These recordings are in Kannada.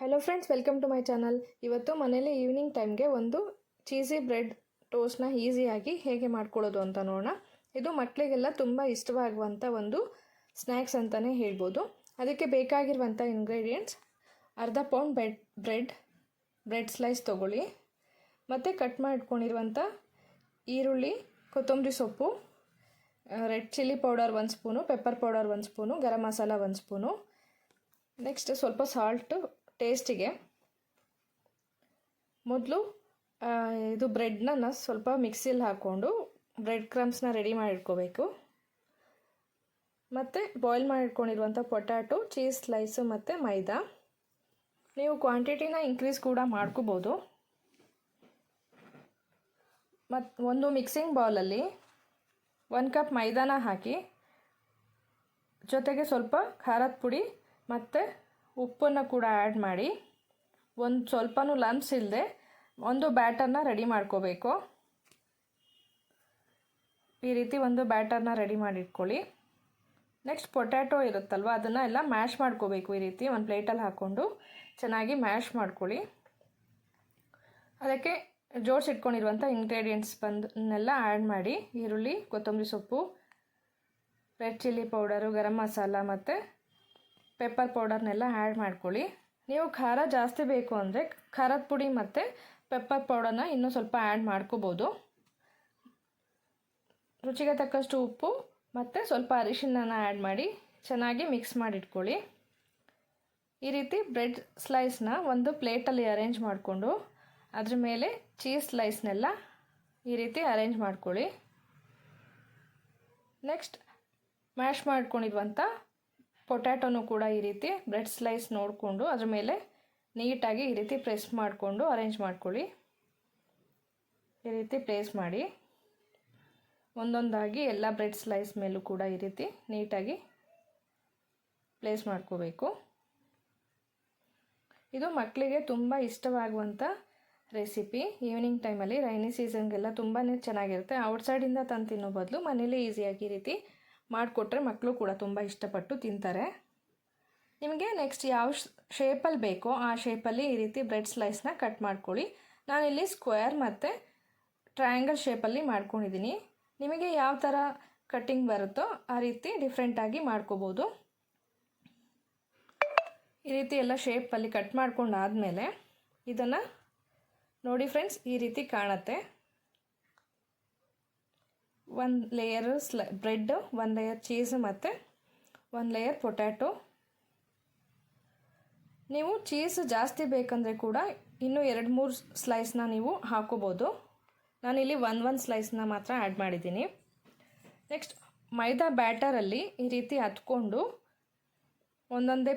Hello friends welcome to my channel ಇವತ್ತು ಮನೇಲಿ ಈವ್ನಿಂಗ್ ಟೈಮ್ಗೆ ಒಂದು ಚೀಸಿ ಬ್ರೆಡ್ ಟೋಸ್ಟ್ನ ಈಸಿಯಾಗಿ ಹೇಗೆ ಮಾಡ್ಕೊಳ್ಳೋದು ಅಂತ ನೋಡೋಣ. ಇದು ಮಕ್ಕಳಿಗೆಲ್ಲ ತುಂಬ ಇಷ್ಟವಾಗುವಂಥ ಒಂದು ಸ್ನ್ಯಾಕ್ಸ್ ಅಂತಲೇ ಹೇಳ್ಬೋದು. ಅದಕ್ಕೆ ಬೇಕಾಗಿರುವಂಥ ಇಂಗ್ರೀಡಿಯೆಂಟ್ಸ್ ಅರ್ಧ pound bed bread bread slice ತೊಗೊಳ್ಳಿ. ಮತ್ತು ಕಟ್ ಮಾಡ್ಕೊಂಡಿರುವಂಥ ಈರುಳ್ಳಿ, ಕೊತ್ತಂಬರಿ ಸೊಪ್ಪು ರೆಡ್ ಚಿಲ್ಲಿ ಪೌಡರ್ ಒಂದು ಸ್ಪೂನು ಪೆಪ್ಪರ್ ಪೌಡರ್ ಒಂದು ಸ್ಪೂನು ಗರಂ ಮಸಾಲ ಒಂದು ಸ್ಪೂನು ನೆಕ್ಸ್ಟ್ ಸ್ವಲ್ಪ ಸಾಲ್ಟು ಟೇಸ್ಟಿಗೆ. ಮೊದಲು ಇದು ಬ್ರೆಡ್ನ ಸ್ವಲ್ಪ ಮಿಕ್ಸಿಲಿ ಹಾಕ್ಕೊಂಡು ಬ್ರೆಡ್ ಕ್ರಮ್ಸ್ನ ರೆಡಿ ಮಾಡಿಟ್ಕೋಬೇಕು. ಮತ್ತು ಬಾಯ್ಲ್ ಮಾಡಿಟ್ಕೊಂಡಿರುವಂಥ ಪೊಟ್ಯಾಟೊ, ಚೀಸ್ ಸ್ಲೈಸು ಮತ್ತು ಮೈದಾ. ನೀವು ಕ್ವಾಂಟಿಟಿನ ಇನ್ಕ್ರೀಸ್ ಕೂಡ ಮಾಡ್ಕೋಬೋದು. ಮತ್ತು ಒಂದು ಮಿಕ್ಸಿಂಗ್ ಬೌಲಲ್ಲಿ ಒಂದು ಕಪ್ ಮೈದಾನ ಹಾಕಿ, ಜೊತೆಗೆ ಸ್ವಲ್ಪ ಖಾರದ ಪುಡಿ ಮತ್ತು ಉಪ್ಪನ್ನು ಕೂಡ ಆ್ಯಡ್ ಮಾಡಿ, ಒಂದು ಸ್ವಲ್ಪನೂ ಲಮ್ಸ್ ಇಲ್ಲದೆ ಒಂದು ಬ್ಯಾಟರ್ನ ರೆಡಿ ಮಾಡ್ಕೋಬೇಕು. ಈ ರೀತಿ ಒಂದು ಬ್ಯಾಟರ್ನ ರೆಡಿ ಮಾಡಿಟ್ಕೊಳ್ಳಿ. ನೆಕ್ಸ್ಟ್ ಪೊಟ್ಯಾಟೊ ಇರುತ್ತಲ್ವ, ಅದನ್ನು ಎಲ್ಲ ಮ್ಯಾಶ್ ಮಾಡ್ಕೋಬೇಕು ಈ ರೀತಿ, ಒಂದು ಪ್ಲೇಟಲ್ಲಿ ಹಾಕ್ಕೊಂಡು ಚೆನ್ನಾಗಿ ಮ್ಯಾಶ್ ಮಾಡ್ಕೊಳ್ಳಿ. ಅದಕ್ಕೆ ಜೋಡಿಸಿಟ್ಕೊಂಡಿರುವಂಥ ಇಂಗ್ರೀಡಿಯೆಂಟ್ಸ್ ಬಂದನ್ನೆಲ್ಲ ಆ್ಯಡ್ ಮಾಡಿ, ಈರುಳ್ಳಿ, ಕೊತ್ತಂಬರಿ ಸೊಪ್ಪು red chilli powder garam masala ಮತ್ತು ಪೆಪ್ಪರ್ ಪೌಡರ್ನೆಲ್ಲ ಆ್ಯಡ್ ಮಾಡ್ಕೊಳ್ಳಿ. ನೀವು ಖಾರ ಜಾಸ್ತಿ ಬೇಕು ಅಂದರೆ ಖಾರದ ಪುಡಿ ಮತ್ತು ಪೆಪ್ಪರ್ ಪೌಡರ್ನ ಇನ್ನೂ ಸ್ವಲ್ಪ ಆ್ಯಡ್ ಮಾಡ್ಕೋಬೋದು. ರುಚಿಗೆ ತಕ್ಕಷ್ಟು ಉಪ್ಪು ಮತ್ತು ಸ್ವಲ್ಪ ಅರಿಶಿಣನ ಆ್ಯಡ್ ಮಾಡಿ ಚೆನ್ನಾಗಿ ಮಿಕ್ಸ್ ಮಾಡಿಟ್ಕೊಳ್ಳಿ. ಈ ರೀತಿ ಬ್ರೆಡ್ ಸ್ಲೈಸ್ನ ಒಂದು ಪ್ಲೇಟಲ್ಲಿ ಅರೇಂಜ್ ಮಾಡಿಕೊಂಡು ಅದ್ರ ಮೇಲೆ ಚೀಸ್ ಸ್ಲೈಸ್ನೆಲ್ಲ ಈ ರೀತಿ ಅರೇಂಜ್ ಮಾಡ್ಕೊಳ್ಳಿ. ನೆಕ್ಸ್ಟ್ ಮ್ಯಾಶ್ ಮಾಡ್ಕೊಂಡಿರುವಂಥ ಪೊಟ್ಯಾಟೊನು ಕೂಡ ಈ ರೀತಿ ಬ್ರೆಡ್ ಸ್ಲೈಸ್ ನೋಡಿಕೊಂಡು ಅದ್ರ ಮೇಲೆ ನೀಟಾಗಿ ಈ ರೀತಿ ಪ್ರೆಸ್ ಮಾಡಿಕೊಂಡು ಅರೇಂಜ್ ಮಾಡ್ಕೊಳ್ಳಿ. ಈ ರೀತಿ ಪ್ಲೇಸ್ ಮಾಡಿ. ಒಂದೊಂದಾಗಿ ಎಲ್ಲ ಬ್ರೆಡ್ ಸ್ಲೈಸ್ ಮೇಲೂ ಕೂಡ ಈ ರೀತಿ ನೀಟಾಗಿ ಪ್ಲೇಸ್ ಮಾಡ್ಕೋಬೇಕು. ಇದು ಮಕ್ಕಳಿಗೆ ತುಂಬ ಇಷ್ಟವಾಗುವಂಥ ರೆಸಿಪಿ. ಈವ್ನಿಂಗ್ ಟೈಮಲ್ಲಿ ರೈನಿ ಸೀಸನ್ಗೆಲ್ಲ ತುಂಬಾ ಚೆನ್ನಾಗಿರುತ್ತೆ. ಔಟ್ಸೈಡಿಂದ ತಂದು ತಿನ್ನೋ ಬದಲು ಮನೇಲಿ ಈಸಿಯಾಗಿ ಈ ರೀತಿ ಮಾಡಿಕೊಟ್ರೆ ಮಕ್ಕಳು ಕೂಡ ತುಂಬ ಇಷ್ಟಪಟ್ಟು ತಿಂತಾರೆ. ನಿಮಗೆ ನೆಕ್ಸ್ಟ್ ಯಾವ ಶೇಪಲ್ಲಿ ಬೇಕೋ ಆ ಶೇಪಲ್ಲಿ ಈ ರೀತಿ ಬ್ರೆಡ್ ಸ್ಲೈಸ್ನ ಕಟ್ ಮಾಡ್ಕೊಳ್ಳಿ. ನಾನಿಲ್ಲಿ ಸ್ಕ್ವೇರ್ ಮತ್ತು ಟ್ರಯಾಂಗಲ್ ಶೇಪಲ್ಲಿ ಮಾಡ್ಕೊಂಡಿದ್ದೀನಿ. ನಿಮಗೆ ಯಾವ ಥರ ಕಟ್ಟಿಂಗ್ ಬರುತ್ತೋ ಆ ರೀತಿ ಡಿಫ್ರೆಂಟಾಗಿ ಮಾಡ್ಕೋಬೋದು. ಈ ರೀತಿ ಎಲ್ಲ ಶೇಪಲ್ಲಿ ಕಟ್ ಮಾಡ್ಕೊಂಡಾದಮೇಲೆ ಇದನ್ನು ನೋಡಿ ಫ್ರೆಂಡ್ಸ್ ಈ ರೀತಿ ಕಾಣುತ್ತೆ. ಒಂದು ಲೇಯರ್ ಸ್ಲ ಬ್ರೆಡ್ ಒಂದು ಲೇಯರ್ ಚೀಸ್ ಮತ್ತು ಒಂದು ಲೇಯರ್ ಪೊಟ್ಯಾಟೊ ನೀವು ಚೀಸ್ ಜಾಸ್ತಿ ಬೇಕಂದರೆ ಕೂಡ ಇನ್ನೂ ಎರಡು ಮೂರು ಸ್ಲೈಸ್ನ ನೀವು ಹಾಕೋಬೋದು. ನಾನಿಲ್ಲಿ ಒಂದು ಒಂದು ಸ್ಲೈಸ್ನ ಮಾತ್ರ ಆ್ಯಡ್ ಮಾಡಿದ್ದೀನಿ. ನೆಕ್ಸ್ಟ್ ಮೈದಾ ಬ್ಯಾಟರಲ್ಲಿ ಈ ರೀತಿ ಹತ್ಕೊಂಡು ಒಂದೊಂದೇ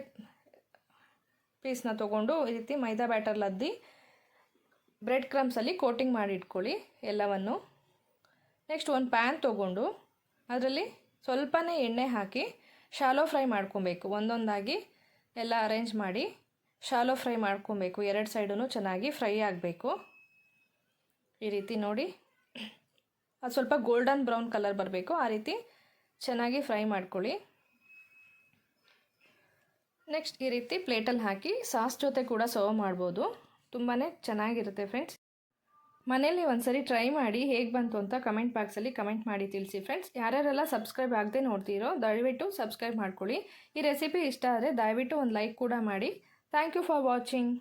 ಪೀಸ್ನ ತೊಗೊಂಡು ಈ ರೀತಿ ಮೈದಾ ಬ್ಯಾಟರ್ಲದ್ದಿ ಬ್ರೆಡ್ ಕ್ರಮ್ಸಲ್ಲಿ ಕೋಟಿಂಗ್ ಮಾಡಿ ಇಟ್ಕೊಳ್ಳಿ ಎಲ್ಲವನ್ನು. ನೆಕ್ಸ್ಟ್ ಒಂದು ಪ್ಯಾನ್ ತೊಗೊಂಡು ಅದರಲ್ಲಿ ಸ್ವಲ್ಪನೇ ಎಣ್ಣೆ ಹಾಕಿ ಶಾಲೋ ಫ್ರೈ ಮಾಡ್ಕೊಬೇಕು. ಒಂದೊಂದಾಗಿ ಎಲ್ಲ ಅರೇಂಜ್ ಮಾಡಿ ಶಾಲೋ ಫ್ರೈ ಮಾಡ್ಕೊಬೇಕು. ಎರಡು ಸೈಡೂ ಚೆನ್ನಾಗಿ ಫ್ರೈ ಆಗಬೇಕು. ಈ ರೀತಿ ನೋಡಿ. ಅದು ಸ್ವಲ್ಪ ಗೋಲ್ಡನ್ ಬ್ರೌನ್ ಕಲರ್ ಬರಬೇಕು. ಆ ರೀತಿ ಚೆನ್ನಾಗಿ ಫ್ರೈ ಮಾಡ್ಕೊಳ್ಳಿ. ನೆಕ್ಸ್ಟ್ ಈ ರೀತಿ ಪ್ಲೇಟಲ್ಲಿ ಹಾಕಿ ಸಾಸ್ ಜೊತೆ ಕೂಡ ಸರ್ವ್ ಮಾಡ್ಬೋದು. ತುಂಬಾ ಚೆನ್ನಾಗಿರುತ್ತೆ ಫ್ರೆಂಡ್ಸ್. ಮನೇಲಿ ಒಂದ್ಸರಿ ಟ್ರೈ ಮಾಡಿ ಹೇಗೆ ಬಂತು ಅಂತ ಕಮೆಂಟ್ ಬಾಕ್ಸಲ್ಲಿ ಕಮೆಂಟ್ ಮಾಡಿ ತಿಳಿಸಿ ಫ್ರೆಂಡ್ಸ್ ಯಾರ್ಯಾರೆಲ್ಲ ಸಬ್ಸ್ಕ್ರೈಬ್ ಆಗದೆ ನೋಡ್ತೀರೋ ದಯವಿಟ್ಟು ಸಬ್ಸ್ಕ್ರೈಬ್ ಮಾಡ್ಕೊಳ್ಳಿ. ಈ ರೆಸಿಪಿ ಇಷ್ಟ ಆದರೆ ದಯವಿಟ್ಟು ಒಂದು ಲೈಕ್ ಕೂಡ ಮಾಡಿ. Thank you for watching